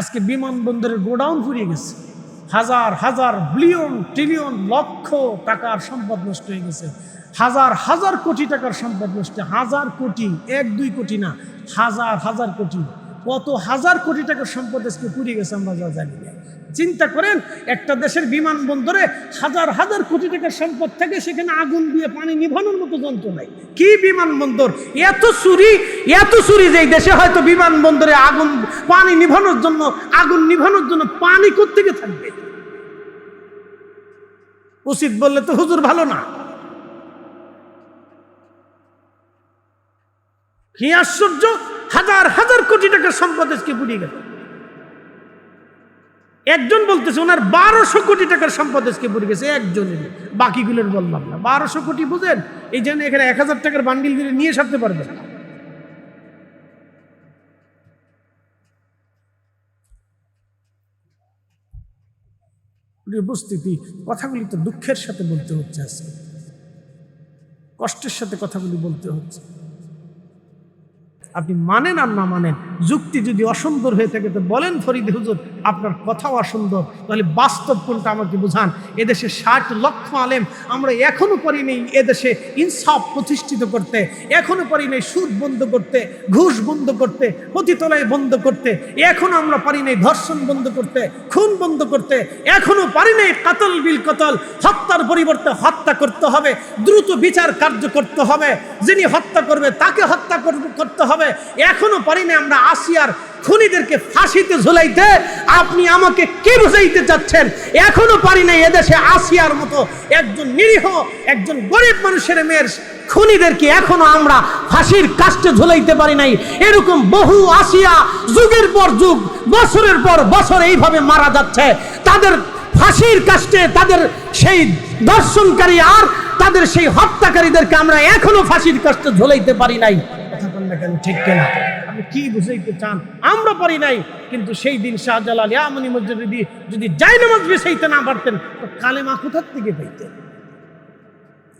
আজকে বিমানবন্দরের গোডাউন ফুরিয়ে গেছে। হাজার হাজার বিলিয়ন, ট্রিলিয়ন লক্ষ টাকার সম্পদ নষ্ট হয়ে গেছে। হাজার হাজার কোটি টাকার সম্পদ নষ্ট। হাজার কোটি, এক, দুই কোটি না, হাজার হাজার কোটি। কত হাজার কোটি টাকার সম্পদ আজকে পুড়ে গেছে আমরা যা জানি। না চিন্তা করেন, একটা দেশের বিমানবন্দরে হাজার হাজার কোটি টাকার সম্পদ থেকে, সেখানে আগুন দিয়ে পানি নিভানোর মতো যন্ত্র নাই। কি বিমানবন্দর? এত চুরি এত চুরি যে দেশে হয়তো বিমানবন্দরে আগুন, পানি নিভানোর জন্য, আগুন নিভানোর জন্য পানি কোত্থেকে থাকবে? উচিত বললে তো হুজুর ভালো না। কি আশ্চর্য! হাজার হাজার কোটি টাকার সম্পদ আজকে পুড়িয়ে গেল। একজন বলতেছে, ওনার বারোশো কোটি টাকার সম্পদ আজকে পড়ে গেছে। একজনের। বাকিগুলোর বললাম না বারোশো কোটি বুঝেন এই জন্য এখানে এক হাজার টাকার বান্ডিল দিলে নিয়ে সারতে পারবেন উপস্থিতি, কথাগুলি তো দুঃখের সাথে বলতে হচ্ছে আজকে। কষ্টের সাথে কথাগুলি বলতে হচ্ছে। আপনি মানেন আর না মানেন যুক্তি যদি অসুন্দর হয়ে থাকে, তো বলেন ফরিদ হুজুর, আপনার কথাও অসুন্দর। তাহলে বাস্তব কোনটা আমাকে বুঝান? এদেশে ষাট লক্ষ আলেম, আমরা এখনও পারি নেই এদেশে ইনসাফ প্রতিষ্ঠিত করতে, এখনও পারি নেই সুদ বন্ধ করতে, ঘুষ বন্ধ করতে, পতিতলায় বন্ধ করতে, এখনও আমরা পারি নেই ধর্ষণ বন্ধ করতে, খুন বন্ধ করতে, এখনও পারি নেই কাতল বিল কতল, হত্যার পরিবর্তে হত্যা করতে হবে, দ্রুত বিচার কার্য করতে হবে, যিনি হত্যা করবে তাকে হত্যা করতে হবে, এখনও পারি না আমরা আসিয়ার খুনিদেরকে ফাঁসিতে ঝুলাইতে আপনি আমাকে কি বুঝাইতে চাচ্ছেন? এখনও পারি না এদেশে আসিয়ার মতো একজন নিরীহ, একজন গরিব মানুষের মেয়ের খুনিদেরকে এখনও আমরা ফাঁসির কাস্টে ঝুলাইতে পারি নাই। এরকম বহু আসিয়া যুগের পর যুগ, বছরের পর বছর এইভাবে মারা যাচ্ছে। তাদের ফাঁসির কাস্টে তাদের সেই দর্শনকারী আর তাদের সেই হত্যাকারীদেরকে আমরা এখনও ফাঁসির কাস্টে ঝুলাইতে পারি নাই। কথা বল না কেন? ঠিক কেনা? আপনি কি বুঝাইতে চান? আমরা পারি নাই, কিন্তু সেই দিন শাহজালাল ইয়ামনি মসজিদি যদি জায়নামাজ বেসাইতে না পারতেন, তো কালেমা কোথার থেকে পাইতেন?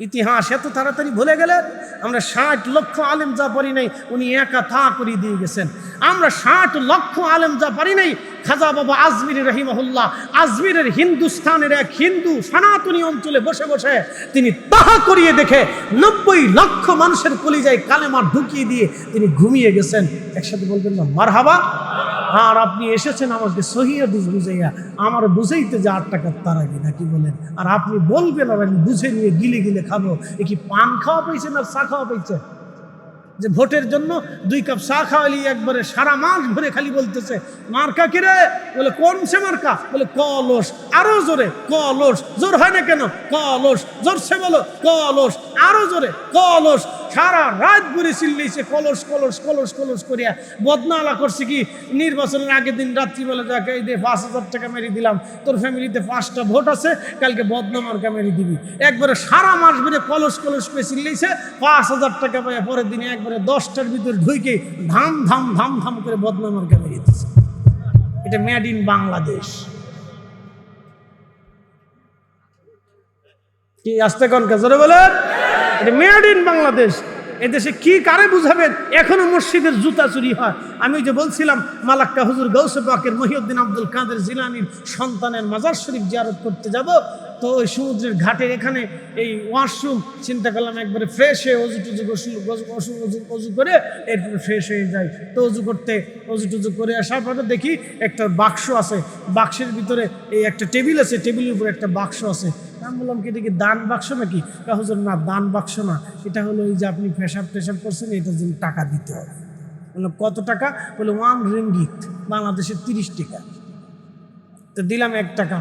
ইতিহাস এত তাড়াতাড়ি ভুলে গেলেন? আমরা ষাট লক্ষ আলেম যা পারি নাই, উনি একা থা করে দিয়ে গেছেন। আমরা ষাট লক্ষ আলেম যা পারি নাই, খাজা বাবা আজমির রহিমহুল্লাহ, আজমিরের হিন্দুস্তানের এক হিন্দু সনাতনী অঞ্চলে বসে বসে তিনি তাহা করিয়ে দেখে নব্বই লক্ষ মানুষের কলিজায় কালেমার ঢুকিয়ে দিয়ে তিনি ঘুমিয়ে গেছেন। একসাথে বলবেন না, মারহাবা আর আপনি এসেছেন আমাকে সহিয়া দিস বুঝাইয়া। আমার বুঝাইতে যে আট টাকার তার আগে নাকি বলেন? আর আপনি বলবেন আর আমি বুঝে নিয়ে গিলে গিলে খাব। এ কি পান খাওয়া পেয়েছেন আর চা খাওয়া পেয়েছে যে ভোটের জন্য দুই কাপ চা খাওয়ালি, একবারে সারা মাস ভরে খালি বলতেছে, মার্কা কিরে বলে, কোন সে মার্কা? বলে, কলস। আরও জোরে, কলস। জোর হয় না কেন? কলস। জোর সে বলো, কলস। আরও জোরে, কলস। সারা রাত ঘুরে চিল্লিয়েছে কলস কলস কলস কলস করিয়া। বদনালা করছে কি? নির্বাচনের আগের দিন রাত্রিবেলা যাকে এই দিয়ে পাঁচ হাজার টাকা মেরে দিলাম, তোর ফ্যামিলিতে পাঁচটা ভোট আছে, কালকে বদনামার্কা মেরে দিবি। একবারে সারা মাস ধরে কলস কলস করে চিল্লিয়েছে পাঁচ হাজার টাকা পায় পরের দিনে একবারে দশটার ভিতরে ঢুকে ধাম ধাম ধাম ধাম করে বদনামার্কা মেরে দিচ্ছে এটা মেড ইন বাংলাদেশ। কি আসতে কন কাজরে বলেন। এটা মেড ইন বাংলাদেশ এদেশে কি কারে বুঝাবেন এখনও মসজিদের জুতা চুরি হয়। আমি যে বলছিলাম, মালাক্কা হুজুর গৌসে পাকের মহিউদ্দিন আব্দুল কাদের জিলানির সন্তানের মাজার শরীফ জিয়ারত করতে যাব। তো ওই সমুদ্রের ঘাটের এখানে এই ওয়াশরুম চিন্তা করলাম একবারে ফ্রেশ হয়ে অজু টুজু অজু অজু- অজু করে এরপরে ফ্রেশ হয়ে যায় তো অজু করতে, অজু টুজু করে আসার পরে দেখি একটা বাক্স আছে। বাক্সের ভিতরে এই একটা টেবিল আছে, টেবিলের উপরে একটা বাক্স আছে। আমি বললাম কি, এটা কি দান বাক্স নাকি? হুজুর, না, দান বাক্স না। এটা হলো এই যে আপনি পেশাব টেশাব করছেন, এটার জন্য টাকা দিতে হবে। বললাম কত টাকা? বলে ওয়ান রিঙ্গিত, বাংলাদেশের তিরিশ টাকা। তো দিলাম এক টাকা।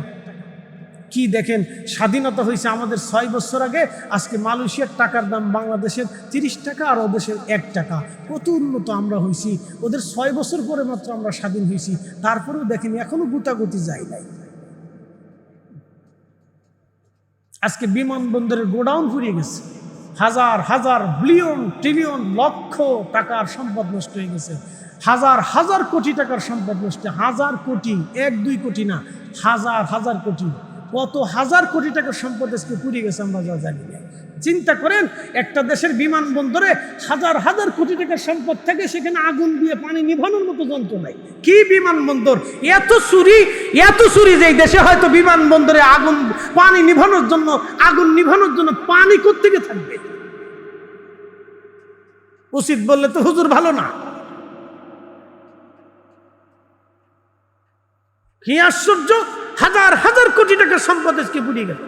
কি দেখেন, স্বাধীনতা হয়েছে আমাদের ছয় বছর আগে, আজকে মালয়েশিয়ার টাকার দাম বাংলাদেশের তিরিশ টাকা আর ওদেশের এক টাকা। কত উন্নত আমরা হয়েছি ওদের ছয় বছর পরে মাত্র আমরা স্বাধীন হয়েছি তারপরেও দেখেন, এখনও গুতাগুতি যায় নাই। আজকে বিমানবন্দরের গোডাউন ফুরিয়ে গেছে। হাজার হাজার বিলিয়ন, ট্রিলিয়ন লক্ষ টাকার সম্পদ নষ্ট হয়ে গেছে। হাজার হাজার কোটি টাকার সম্পদ নষ্ট। হাজার কোটি, এক, দুই কোটি না, হাজার হাজার কোটি। কত হাজার কোটি টাকার সম্পদ আজকে পুড়িয়ে গেছে আমরা যা জানি। না চিন্তা করেন, একটা দেশের বিমানবন্দরে হাজার হাজার কোটি টাকার সম্পদ থেকে, সেখানে আগুন দিয়ে পানি নিভানোর মতো যন্ত্র নাই। কি বিমানবন্দর? এত চুরি এত চুরি যে দেশে হয়তো বিমানবন্দরে আগুন, পানি নিভানোর জন্য, আগুন নিভানোর জন্য পানি কোত্থেকে থাকবে? উচিত বললে তো হুজুর ভালো না। কি আশ্চর্য, হাজার হাজার কোটি টাকার সম্পদ আজকে বুড়িয়ে গেল।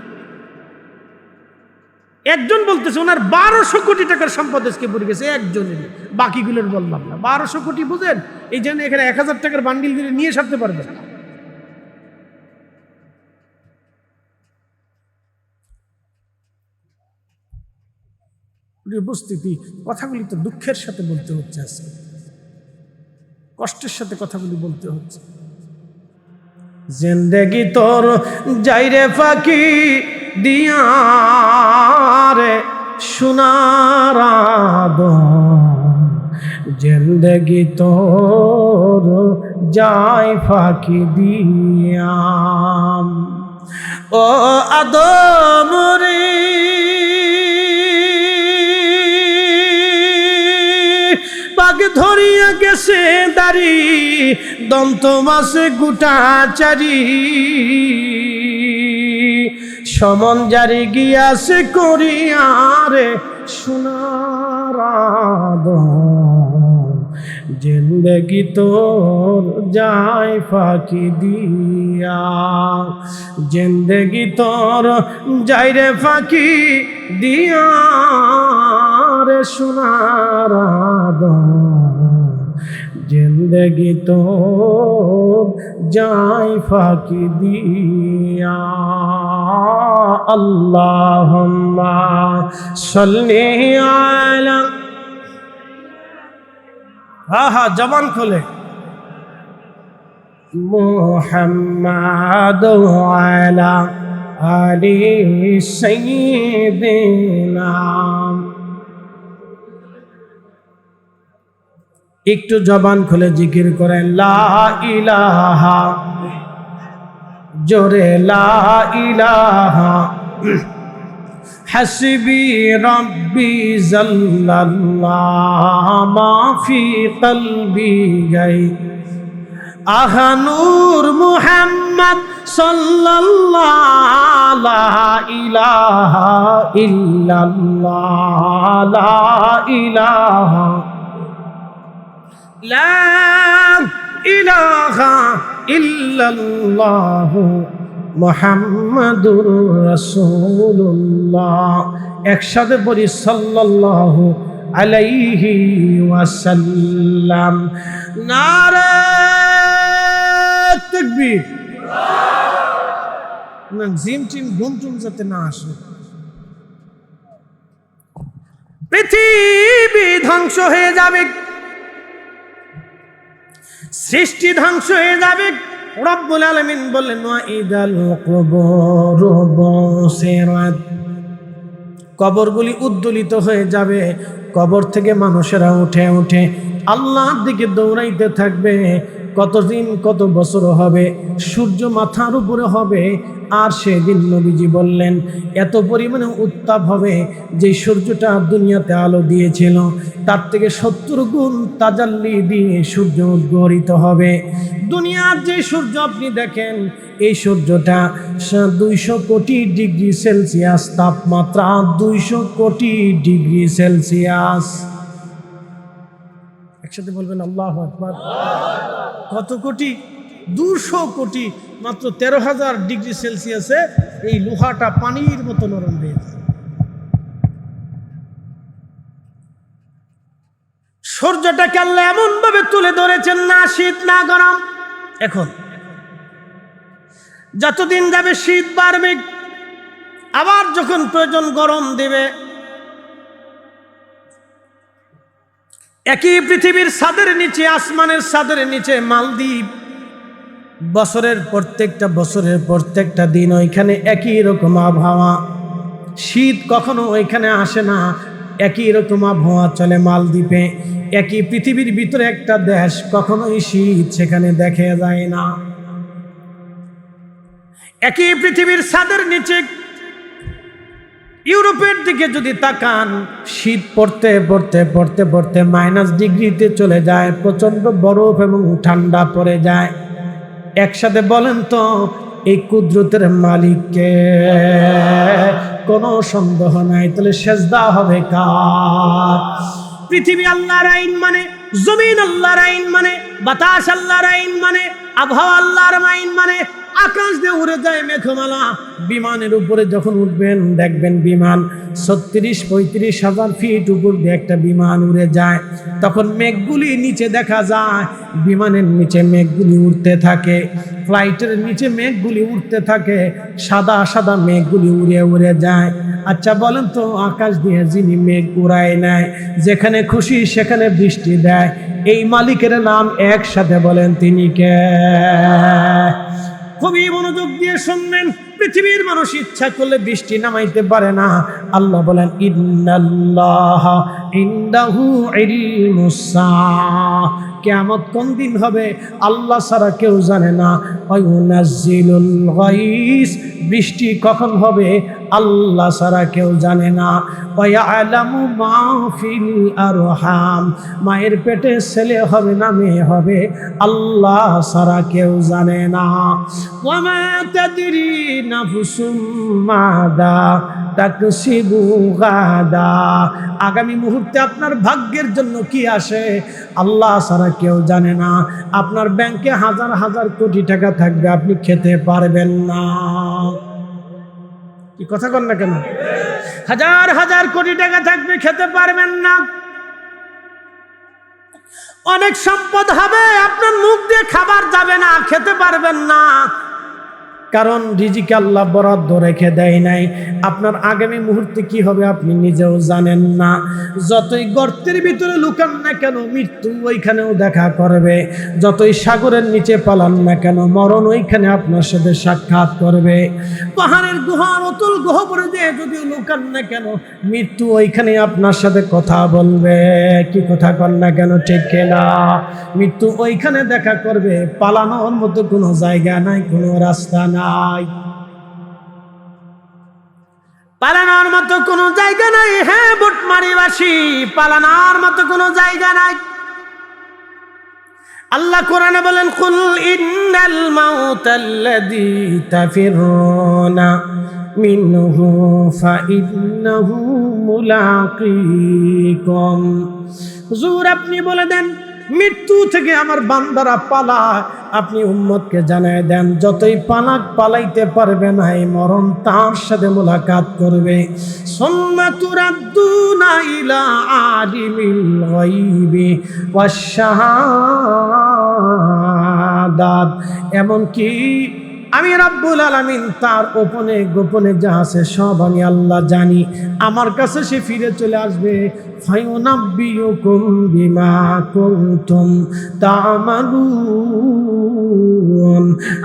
একজন বলতেছে, ওনার বারোশো কোটি টাকার সম্পদ আজকে বুড়ে গেছে। একজনের। বাকিগুলোর বললাম না। বারোশো কোটি, বুঝেন? এই জন্য এখানে এক হাজার টাকার বান্ডিল দিলে নিয়ে সারতে পারবে না প্রিয় উপস্থিতি, কথাগুলি তো দুঃখের সাথে বলতে হচ্ছে আজকে। কষ্টের সাথে কথাগুলি বলতে হচ্ছে। জিন্দেগি তোর যাইরে ফাঁকি দিয়ারে সোনার জিন্দগি তোর যাই ফাঁকি দিয়াম। ও আদম রে পাক ধরিয়া গেছে দাড়ি দন্ত মাসে গুটা চারি সমন জারি গিয়াছে করিয়ারে সোনার জিন্দগি তোর যায় ফাঁকি দিয়া। জিন্দগি তোর যাই রে ফাঁকি দিয়া রে সোনার জিন্দগি তোর যায় ফাঁকি দিয়া। আল্লাহুম্মা সাল্লি আলা হ্যাঁ হ্যাঁ জবান খোলে। মোহাম্মদ আলা আলি সাইয়্যিদিনা। একটু জবান খুলে জিকির করেন ইলাহা, জোরে ইলাহা, হাসিবি রব্বি জাল্লাল্লাহ, মাফি কলবি গাই আহানুর মুহাম্মদ সাল্লাল্লাহ ইলাহা ইল্লাল্লাহ ইলাহা লা ইলাহা লা ইলাহা ইল্লাল্লাহ মুহাম্মাদুর রাসূলুল্লাহ। একসাথে পড়ি সাল্লাল্লাহু আলাইহি ওয়াসাল্লাম। নারে তাকবীর। না, জিম টিম ঘুম টুম যাতে না আসে। পৃথিবী ধ্বংস হয়ে যাবে। সৃষ্টি ধ্বংস হয়ে যাবে। রব্বুল আলামিন বললেন কবরগুলি উদ্দোলিত হয়ে যাবে। কবর থেকে মানুষেরা উঠে উঠে আল্লাহর দিকে দৌড়াইতে থাকবে। কতদিন, কত বছর হবে, সূর্য মাথার উপরে হবে, আর সেদিন নবীজি বললেন, এত পরিমাণে উত্তাপ হবে যে সূর্যটা দুনিয়াতে আলো দিয়েছিল, তার থেকে সত্তর গুণ তাজাল্লি দিয়ে সূর্য উদ্গরিত হবে। দুনিয়ার যে সূর্য আপনি দেখেন, এই সূর্যটা দুইশো কোটি ডিগ্রি সেলসিয়াস তাপমাত্রা, দুইশো কোটি ডিগ্রি সেলসিয়াস। একসাথে বলবেন আল্লাহ আকবার। কত কোটি? দুশো কোটি, মাত্র তেরো হাজার ডিগ্রি সেলসিয়াসে এই লোহাটা পানির মতো নরম হয়ে যায়। সূর্যটাকে আল্লাহ এমন ভাবে তুলে ধরেছেন, না শীত, না গরম। এখন যতদিন যাবে শীত বাড়বে, আবার যখন প্রয়োজন গরম দেবে একই পৃথিবীর সাদের নিচে, আসমানের সাদের নিচে, মালদ্বীপ। বছরের প্রত্যেকটা বছরের প্রত্যেকটা দিন ওইখানে একই রকম আবহাওয়া। শীত কখনো ওইখানে আসে না, একই রকম আবহাওয়া চলে মালদ্বীপে। একই পৃথিবীর ভিতরে একটা দেশ কখনোই শীত সেখানে দেখে যায় না। একই পৃথিবীর সাদের নিচে ইউরোপের দিকে যদি তাকান, শীত পড়তে পড়তে পড়তে পড়তে মাইনাস ডিগ্রিতে চলে যায়, প্রচণ্ড বরফ এবং ঠান্ডা পড়ে যায়। একসাথে বলেন তো, এই কুদরতের মালিককে কোনো সন্দেহ নাই, তাহলে সেজদা হবে কার? পৃথিবী আল্লাহর আইন মানে জমিন আল্লাহর আইন মানে বাতাস আল্লাহর আইন মানে আবহাওয়া আল্লাহর আইন মানে আকাশ দিয়ে উড়ে যায় মেঘমালা। বিমানের উপরে যখন উঠবেন, দেখবেন বিমান ছত্রিশ, পঁয়ত্রিশ হাজার ফিট উপর দিয়ে একটা বিমান উড়ে যায়। তখন মেঘগুলি নিচে দেখা যায়। বিমানের নিচে মেঘগুলি উড়তে থাকে। ফ্লাইটের নিচে মেঘগুলি উড়তে থাকে। সাদা সাদা মেঘগুলি উড়ে উড়ে যায়। আচ্ছা বলেন তো, আকাশ দিয়ে যিনি মেঘ উড়ায় নেয়, যেখানে খুশি সেখানে বৃষ্টি দেয়। এই মালিকের নাম একসাথে বলেন, তিনি কে? খুবই মনোযোগ দিয়ে শুনবেন। পৃথিবীর মানুষ ইচ্ছা করলে বৃষ্টি নামাইতে পারে না। আল্লাহ বলেন, ইন্নাল্লাহ ইন্দাহু ইলমুসা কেয়ামত কোন দিন হবে? আল্লাহ ছাড়া কেউ জানে না। বৃষ্টি কখন হবে? আল্লাহ ছাড়া কেউ জানে না। ওয়ায়ালামু মা ফিল আরহাম। মায়ের পেটে ছেলে হবে না মেয়ে হবে, আল্লাহ ছাড়া কেউ জানে না। ওয়ামা তাদরি নাফসুম মাদা তাকসিবু গাদা। আগামী মুহূর্তে আপনার ভাগ্যের জন্য কি আসে, আল্লাহ ছাড়া কেউ জানে না। আপনার ব্যাংকে হাজার হাজার কোটি টাকা থাকবে, আপনি খেতে পারবেন না। কি কথা কন না কেন? হাজার হাজার কোটি টাকা থাকবে, খেতে পারবেন না। অনেক সম্পদ হবে, আপনার মুখ দিয়ে খাবার যাবে না, খেতে পারবেন না। কারণ রিজিকে আল্লাহ বরাদ্দ রেখে দেয় নাই। আপনার আগামী মুহূর্তে কি হবে আপনি নিজেও জানেন না। যতই গর্তের ভিতরে লুকান না কেন মৃত্যু ওইখানেও দেখা করবে। যতই সাগরের নিচে পালান না কেন, মরণ ওইখানে আপনার সাথে সাক্ষাৎ করবে। পাহাড়ের গুহার অতুল গহবরে দিয়ে যদি লুকান না কেন, মৃত্যু ওইখানে আপনার সাথে কথা বলবে। কি কথা কর না কেন, ঠিক না মৃত্যু ওইখানে দেখা করবে। পালানোর মতো কোনো জায়গা নাই, কোনো রাস্তা নাই। পালানোর মতো কোনো জায়গা নাই হ্যাঁ বুটমারিবাসী পালানোর মতো কোনো জায়গা নাই। আল্লাহ কোরআনে বলেন, কুল ইন্নাল মাউতাল্লাযী তাফিরুনা মিনহু ফাইন্নাহু মুলাকীকুম। হুজুর, আপনি বলে দেন মৃত্যু থেকে আমার বান্দারা পালা আপনি উম্মতকে জানায় দেন, যতই পালাক পালাইতে পারবে না, এই মরণ তার সাথে মোলাকাত করবে। এমনকি আমি রাব্বুল আলামিন তার গোপনে গোপনে যা আছে সব আমি আল্লাহ জানি। আমার কাছে সে ফিরে চলে আসবে। বিমা কুনতুম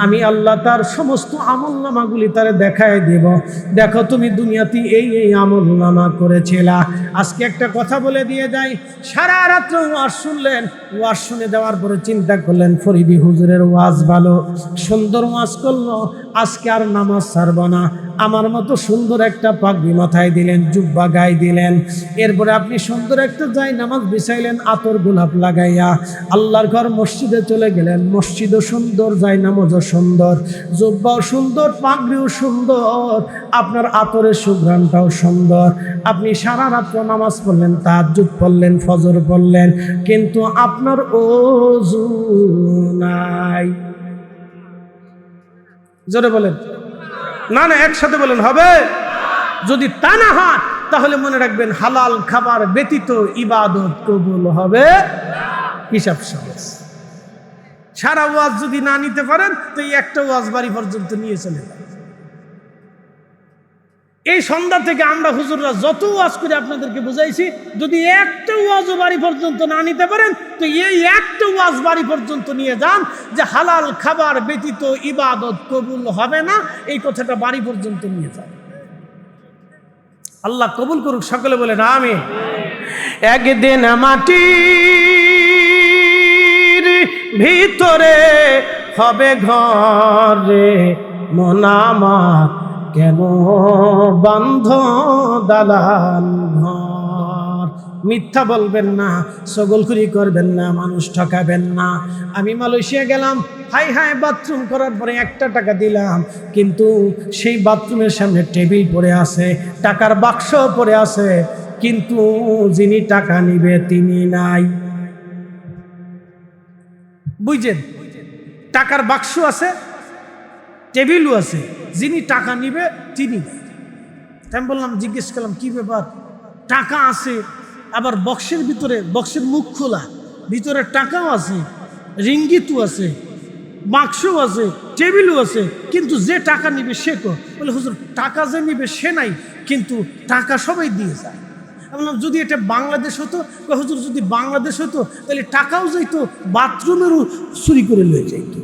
আমি আল্লাহ তার সমস্ত আমলনামাগুলি তারে দেখায় দেব। দেখো তুমি দুনিয়াতে এই এই আমলনামা করেছিলা। আজকে একটা কথা বলে দিয়ে যাই। সারা রাত্র ওয়াজ শুনলেন। ওয়াজ শুনে দেওয়ার পরে চিন্তা করলেন, ফরিদি হুজুরের ওয়াজ ভালো। সুন্দর ওয়াজ করল আজকে আর নামাজ ছাড়ব না। আমার মতো সুন্দর একটা পাগড়ি মাথায় দিলেন, জুব্বা গায়ে দিলেন। এরপরে আপনি সুন্দর একটা যাই নামাজ বিছাইলেন, আতর গোলাপ লাগাইয়া আল্লাহর ঘর মসজিদে চলে গেলেন। মসজিদও সুন্দর যাই নামাজও সুন্দর, জুব্বাও সুন্দর, পাগড়িও সুন্দর, আপনার আতরের সুঘ্রাণটাও সুন্দর। আপনি সারা রাত্র নামাজ পড়লেন, তাহাজ্জুদ পড়লেন, ফজর পড়লেন, কিন্তু আপনার ওজু নাই। জোরে বলেন। না না, একসাথে বলেন, হবে? যদি তা না হয়, তাহলে মনে রাখবেন হালাল খাবার ব্যতীত ইবাদত কবুল হবে হিসাব সহজ। সারা ওয়াজ যদি না নিতে পারেন, তো এই একটা ওয়াজ বাড়ি পর্যন্ত নিয়ে চলে যান। এই সন্ধ্যা থেকে আমরা হুজুররা যত ওয়াজ করে আপনাদেরকে বুঝাইছি, যদি একটা ওয়াজও বাড়ি পর্যন্ত না নিতে পারেন, তো এই একটা ওয়াজ বাড়ি পর্যন্ত নিয়ে যান যে হালাল খাবার ব্যতীত ইবাদত কবুল হবে না, এই কথাটা বাড়ি পর্যন্ত নিয়ে যান। আল্লাহ কবুল করুক, সকলে বলে না আমি একদিন মাটির ভিতরে হবে ঘরে মনামাত কেন বন্ধ দালান ঘর? মিথ্যা বলবেন না, সগলখুরি করবেন না, মানুষ ঠকাবেন না। আমি মালয়েশিয়া গেলাম, হাই হাই বাথরুম করার পরে একটা টাকা দিলাম, কিন্তু সেই বাথরুমের সামনে টেবিল পড়ে আছে, টাকার বাক্স পড়ে আছে, কিন্তু যিনি টাকা নিবে তিনি নাই। বুঝছেন? টাকার বাক্স আছে টেবিলও আছে। যিনি টাকা নিবে, তিনি। আমি বললাম, জিজ্ঞেস করলাম, কি ব্যাপার? টাকা আছে, আবার বক্সের ভিতরে, বক্সের মুখ খোলা। ভিতরে টাকাও আছে, রিঙ্গিতও আছে, বাক্সও আছে, টেবিলও আছে, কিন্তু যে টাকা নিবে সে কো? বলে হুজুর, টাকা যে নিবে সে নাই, কিন্তু টাকা সবাই দিয়ে যায়। বললাম, যদি এটা বাংলাদেশ হতো হুজুর, যদি বাংলাদেশ হতো, তাহলে টাকাও যাইতো, বাথরুমেরও চুরি করে লয়ে যাইতো।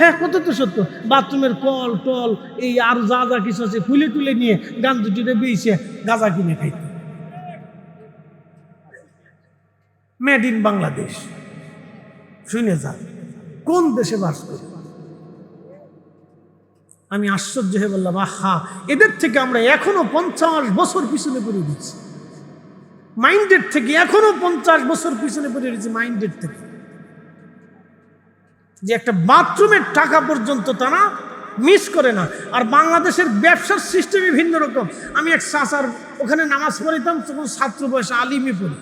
হ্যাঁ কত তো সত্য। বাথরুমের কল, টল, এই আর যা যা কিছু আছে, ফুলে তুলে নিয়ে গান দুটিতে বেয়েছে গাঁজা কিনে খাইতো। মেড ইন বাংলাদেশ শুনে যা, কোন দেশে বাস করে? আমি আশ্চর্য হয়ে বললাম, আহা, এদের থেকে আমরা এখনও পঞ্চাশ বছর পিছনে পড়ে দিচ্ছি মাইন্ডেড থেকে এখনও পঞ্চাশ বছর পিছনে পড়ে দিচ্ছি মাইন্ডেড থেকে। যে একটা বাথরুমের টাকা পর্যন্ত তারা মিস করে না। আর বাংলাদেশের ব্যবসার সিস্টেমই ভিন্ন রকম। আমি এক সাসার ওখানে নামাজ পড়িতাম, তখন ছাত্র বয়সে আলিমে পড়ি।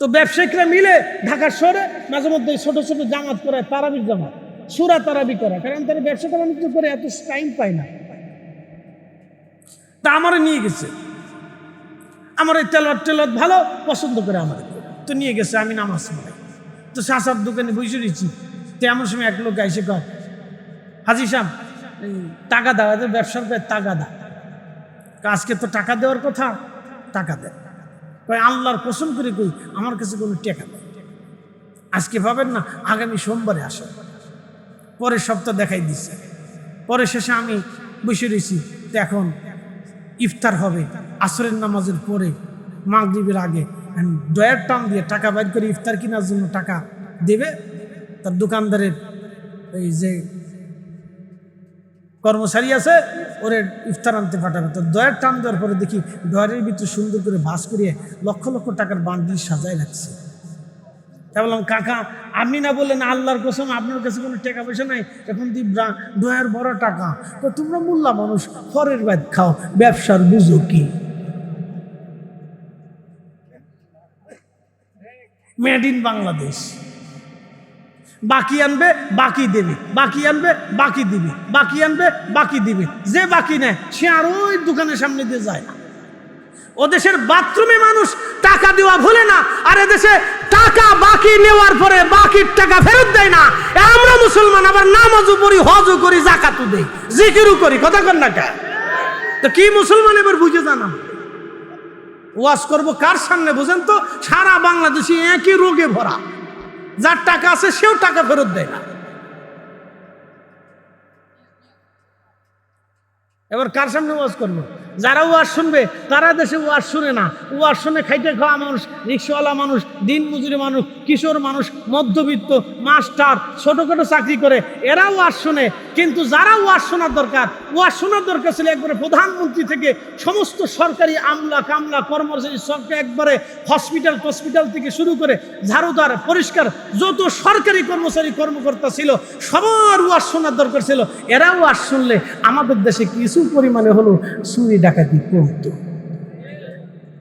তো ব্যবসায়িকরা মিলে ঢাকা শহরে মাঝে মধ্যে ছোট ছোট জামাত করায়, তারাবির জামাত, সুরা তারাবি করা কারণ তারা ব্যবসা বাণিজ্য করে এত টাইম পায় না। তা আমারে নিয়ে গেছে। আমার এই তেলত টেলত ভালো, পছন্দ করে আমার। তো নিয়ে গেছে, আমি নামাজ পড়াই। তো শাসার দোকানে বসে রয়েছি। তো এমন সময় এক লোক এসে কয়, হাজি সাহেব টাকা দাও, এদের ব্যবসার কয় টাকা দাও। আজকে তো টাকা দেওয়ার কথা, টাকা দেয় কয়, আল্লাহর কসম করে কই, আমার কাছে কোনো টাকা নেই। আজকে ভাবেন না, আগামী সোমবারে আসো পরের সপ্তাহ দেখাই দিচ্ছে পরে শেষে আমি বসে রয়েছি। তো এখন ইফতার হবে, আসরের নামাজের পরে, মাগরিবের আগে দয়ার টান দিয়ে টাকা বাইর করে ইফতার কেনার জন্য টাকা দেবে তার দোকানদারের এই যে কর্মচারী আছে, ওরে ইফতার আনতে পাঠাবে। তো দয়ার টান দেওয়ার পরে দেখি ডয়ারের ভিতরে সুন্দর করে ভাস করিয়ে লক্ষ লক্ষ টাকার বান্ডিল সাজায় রাখছে। তা বললাম, কাকা, আপনি না বললেন আল্লাহর কসম, আপনার কাছে কোনো টাকা পয়সা নাই? এখন তুই ডয়ার বড় টাকা। তো তোমরা মোল্লা মানুষ ফরের বাদ খাও, ব্যবসার বুঝো কি? মেড ইন বাংলাদেশ বাকি আনবে, বাকি দেবে। বাকি আনবে, বাকি দিবে। বাকি আনবে, বাকি দিবে। যে বাকি নেয়, সে আর ওই দোকানের সামনে দিয়ে যায় না। ও দেশের বাথরুমে মানুষ টাকা দেওয়া ভুলে না, আর এদেশে টাকা বাকি নেওয়ার পরে বাকির টাকা ফেরত দেয় না। আমরা মুসলমান, আবার নামাজও পড়ি, হজও করি, জাকাতও দেই। জিকিরও করি, কথা কর না তো কি মুসলমান এবার বুঝে জানা? ওয়াজ করব কার সামনে বুঝেন তো? সারা বাংলাদেশে একই রোগে ভরা। যার টাকা আছে সেও টাকা ফেরত দেয় না। এবার কার সামনে ওয়াজ করব? যারা ওয়াজ শুনবে, তারা দেশে ওয়াজ শুনে না। ওয়াজ শুনে খাইতে খাওয়া মানুষ, রিক্সাওয়ালা মানুষ দিন মজুরি মানুষ, কিশোর মানুষ, মধ্যবিত্ত, মাস্টার, ছোটোখাটো চাকরি করে, এরা ওয়াজ শুনে। কিন্তু যারা ওয়াজ শোনার দরকার, ওয়াজ শোনার দরকার ছিল একবারে প্রধানমন্ত্রী থেকে সমস্ত সরকারি আমলা কামলা কর্মচারী সবকে একবারে হসপিটাল হসপিটাল থেকে শুরু করে ঝাড়ুদার, পরিষ্কার, যত সরকারি কর্মচারী, কর্মকর্তা ছিল, সবার ওয়াজ শোনার দরকার ছিল। এরা ওয়াজ শুনলে আমাদের দেশে কিছু পরিমাণে হলো চুরি ডাকাতি কমতো